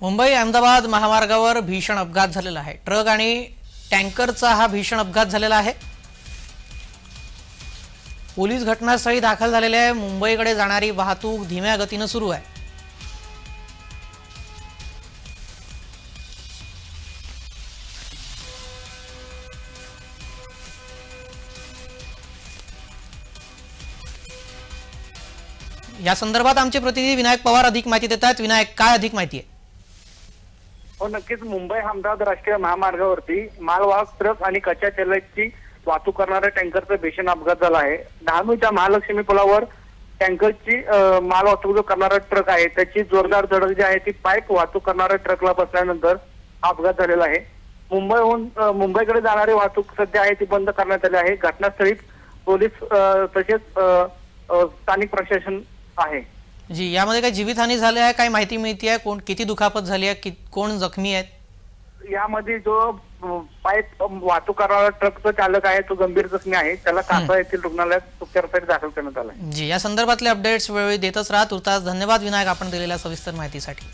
मुंबई अहमदाबाद महामार्गावर भीषण अपघात झालेला आहे. ट्रक आणि टँकरचा हा भीषण अपघात झालेला आहे. पोलीस घटनास्थळी दाखल झालेले आहे मुंबईकडे जाणारी वाहतूक धीम्या गतीनं सुरू आहे. या संदर्भात आमचे प्रतिनिधी विनायक पवार अधिक माहिती देत आहेत विनायक काय अधिक माहिती आहे? हो नक्कीच. मुंबई अहमदाबाद राष्ट्रीय महामार्गावरती मालवाहक ट्रक आणि कच्च्या तेलाची वाहतूक करणाऱ्या टँकरचा भीषण अपघात झाला आहे. डहाणूच्या महालक्ष्मी पुलावर टँकरची माल वाहतूक जो करणारा ट्रक आहे. त्याची जोरदार धडक जी आहे ती पाईप वाहतूक करणाऱ्या ट्रकला बसल्यानंतर अपघात झालेला आहे. मुंबईहून मुंबईकडे जाणारी वाहतूक सध्या आहे ती बंद करण्यात आली आहे. घटनास्थळी पोलीस तसेच स्थानिक प्रशासन आहे. जी यामध्ये काही जीवितहानी झाली आहे काय माहिती मिळते आहे? कोण किती दुखापत झाली आहे? कोण जखमी आहेत? यामध्ये जो पाईप वाहतूक करणारा ट्रकचा चालक आहे तो गंभीर जखमी आहे. त्याला कासा येथील रुग्णालयात उपचारासाठी दाखल करण्यात आला जी या संदर्भातले अपडेट्स वेळोवेळी देतच राहा. तुर्तास धन्यवाद. विनायक आपण दिलेल्या सविस्तर माहितीसाठी.